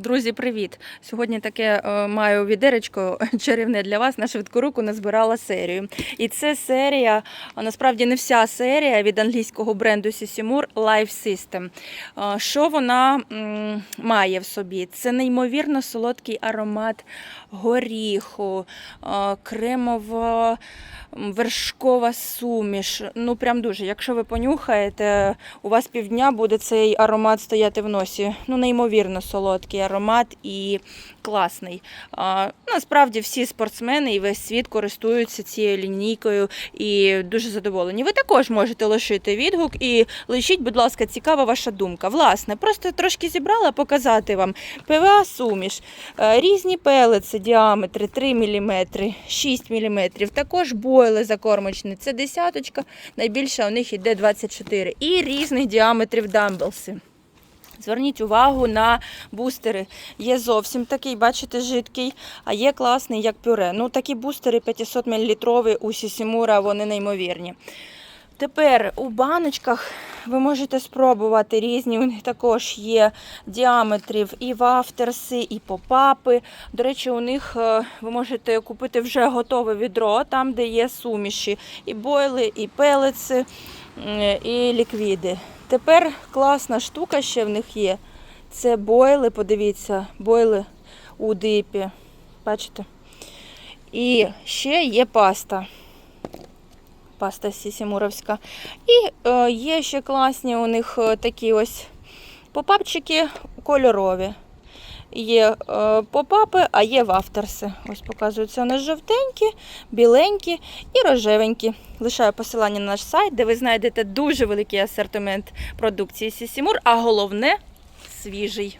Друзі, привіт! Сьогодні таке е, маю відеречко чарівне для вас. На швидку руку назбирала серію. І це серія, а насправді не вся серія від англійського бренду Sissimur Life System. Е, Що вона м, має в собі? Це неймовірно солодкий аромат горіху, е, кремово вершкова суміш. Ну, прям дуже. Якщо ви понюхаєте, у вас півдня буде цей аромат стояти в носі. Ну, неймовірно солодкий аромат і класний. Насправді всі спортсмени і весь світ користуються цією лінійкою і дуже задоволені. Ви також можете лишити відгук і лишіть, будь ласка, цікава ваша думка. Власне, просто трошки зібрала показати вам ПВА суміш, е, різні пелеці, діаметри 3 мм, 6 мм, також бойли закормочні, це десяточка, найбільше у них йде 24 і різних діаметрів дамблси. Зверніть увагу на бустери. Є зовсім такий, бачите, жидкий, а є класний, як пюре. Ну, такі бустери 500 мл у Сісімура, вони неймовірні. Тепер у баночках ви можете спробувати різні. У них також є діаметрів і вафтерси, і попапи. До речі, у них е, ви можете купити вже готове відро, там, де є суміші, і бойли, і пелеці, і ліквіди. Тепер класна штука ще в них є. Це бойли, подивіться, бойли у дипі. Бачите? І ще є паста. Паста сісімуровська. І е, є ще класні у них е, такі ось попапчики кольорові. Є е, попапи, а є вафтерси. Ось показуються вони жовтенькі, біленькі і рожевенькі. Лишаю посилання на наш сайт, де ви знайдете дуже великий асортимент продукції Сісімур, а головне свіжий.